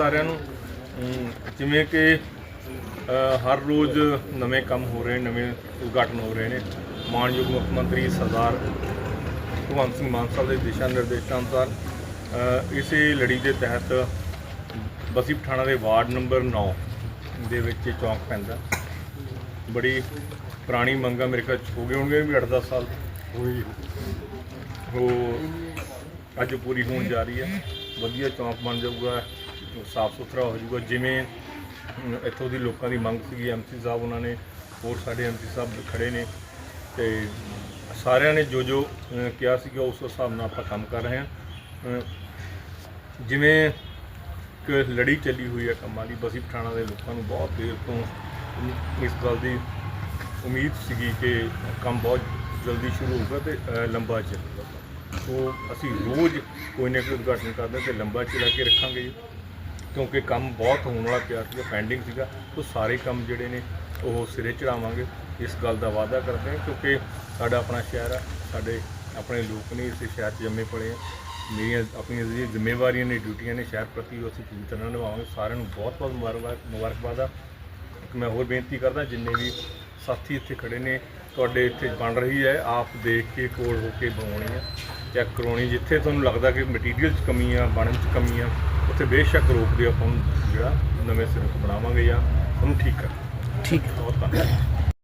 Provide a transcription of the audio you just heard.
ਸਾਰਿਆਂ ਨੂੰ। ਜਿਵੇਂ ਕਿ ਹਰ ਰੋਜ਼ ਨਵੇਂ ਕੰਮ ਹੋ ਰਹੇ, ਨਵੇਂ ਉਦਘਾਟਨ ਹੋ ਰਹੇ ਨੇ। ਮਾਨਯੋਗ ਮੁੱਖ ਮੰਤਰੀ ਸਰਦਾਰ ਭਗਵੰਤ ਸਿੰਘ ਮਾਨ ਸਾਹਿਬ ਦੇ ਦਿਸ਼ਾ ਨਿਰਦੇਸ਼ਾਂ ਅਨੁਸਾਰ ਇਸੇ ਲੜੀ ਦੇ ਤਹਿਤ ਬਸੀ ਪਠਾਣਾ ਦੇ ਵਾਰਡ ਨੰਬਰ 9 ਦੇ ਵਿੱਚ ਚੌਂਕ ਪੈਂਦਾ। ਬੜੀ ਪੁਰਾਣੀ ਮੰਗਾ ਮੇਰੇ ਖਿਆਲ 'ਚ ਹੋ ਗਏ ਹੋਣਗੇ ਵੀ 8-10 ਸਾਲ ਹੋਈ ਉਹ ਅੱਜ ਪੂਰੀ ਹੋਣ ਜਾ ਰਹੀ ਹੈ। ਵਧੀਆ ਚੌਂਕ ਬਣ ਜਾਊਗਾ। ਸਾਫ਼ ਸੁਥਰਾ ਹੋ ਜਾਊਗਾ। ਜਿਵੇਂ ਇੱਥੋਂ ਦੀ ਲੋਕਾਂ ਦੀ ਮੰਗ ਸੀਗੀ ਐਮਸੀ ਸਾਹਿਬ ਉਹਨਾਂ ਨੇ, ਹੋਰ ਸਾਡੇ ਐਮਸੀ ਸਾਹਿਬ ਖੜੇ ਨੇ। ਤੇ ਸਾਰਿਆਂ ਨੇ ਜੋ ਜੋ ਕਿਹਾ ਸੀਗਾ, ਉਸ ਹਿਸਾਬ ਨਾਲ ਆਪਾਂ ਕੰਮ ਕਰ ਰਹੇ ਹਾਂ। ਜਿਵੇਂ ਕਿ ਲੜੀ ਚੱਲੀ ਹੋਈ ਹੈ ਕੰਮਾਂ ਦੀ, ਬਸੀ ਪਠਾਣਾ ਦੇ ਲੋਕਾਂ ਨੂੰ ਬਹੁਤ ਦੇਰ ਤੋਂ ਇਸ ਗੱਲ ਦੀ ਉਮੀਦ ਸੀਗੀ ਕਿ ਕੰਮ ਬਹੁਤ ਜਲਦੀ ਸ਼ੁਰੂ ਹੋਊਗਾ ਤੇ ਲੰਬਾ ਚੱਲੂਗਾ। ਸੋ ਅਸੀਂ ਰੋਜ਼ ਕੋਈ ਨਾ ਕੋਈ ਉਦਘਾਟਨ ਕਰਦੇ ਤੇ ਲੰਬਾ ਚਲਾ ਕੇ ਰੱਖਾਂਗੇ ਜੀ। ਕਿਉਂਕਿ ਕੰਮ ਬਹੁਤ ਹੋਣ ਵਾਲਾ ਪਿਆ ਸੀਗਾ ਪੈਂਡਿੰਗ ਸੀਗਾ, ਉਹ ਸਾਰੇ ਕੰਮ ਜਿਹੜੇ ਨੇ ਉਹ ਸਿਰੇ ਚੜਾਵਾਂਗੇ। ਇਸ ਗੱਲ ਦਾ ਵਾਅਦਾ ਕਰਦੇ ਹਾਂ, ਕਿਉਂਕਿ ਸਾਡਾ ਆਪਣਾ ਸ਼ਹਿਰ ਆ, ਸਾਡੇ ਆਪਣੇ ਲੋਕ ਨੇ ਇਸ ਸ਼ਹਿਰ 'ਚ ਜੰਮੇ ਪਲੇ ਆ। ਮੇਰੀਆਂ ਆਪਣੀਆਂ ਜਿਹੜੀਆਂ ਜ਼ਿੰਮੇਵਾਰੀਆਂ ਨੇ, ਡਿਊਟੀਆਂ ਨੇ, ਸ਼ਹਿਰ ਪ੍ਰਤੀ ਉਹ ਅਸੀਂ ਪੂਰੀ ਤਰ੍ਹਾਂ ਨਿਭਾਵਾਂਗੇ। ਸਾਰਿਆਂ ਨੂੰ ਬਹੁਤ ਬਹੁਤ ਮੁਬਾਰਕਬਾਦ ਮੁਬਾਰਕਬਾਦ ਆ। ਇੱਕ ਮੈਂ ਹੋਰ ਬੇਨਤੀ ਕਰਦਾ, ਜਿੰਨੇ ਵੀ ਸਾਥੀ ਇੱਥੇ ਖੜੇ ਨੇ, ਤੁਹਾਡੇ ਇੱਥੇ ਬਣ ਰਹੀ ਹੈ, ਆਪ ਦੇਖ ਕੇ, ਕੋਲ ਹੋ ਕੇ ਬਣਾਉਣੀ ਆ। ਚੈੱਕ ਕਰਾਉਣੀ, ਜਿੱਥੇ ਤੁਹਾਨੂੰ ਲੱਗਦਾ ਕਿ ਮਟੀਰੀਅਲ 'ਚ ਕਮੀ ਆ ਬਣਨ 'ਚ ਕਮੀ ਆ ਉੱਥੇ ਬੇਸ਼ੱਕ ਰੋਕ ਦਿਓ ਆਪਾਂ ਉਹਨੂੰ ਜਿਹੜਾ ਨਵੇਂ ਸਿਰੇ ਤੋਂ ਬਣਾਵਾਂਗੇ ਜਾਂ ਉਹਨੂੰ ਠੀਕ ਕਰ ਠੀਕ। ਹੈ ਬਹੁਤ ਧੰਨਵਾਦ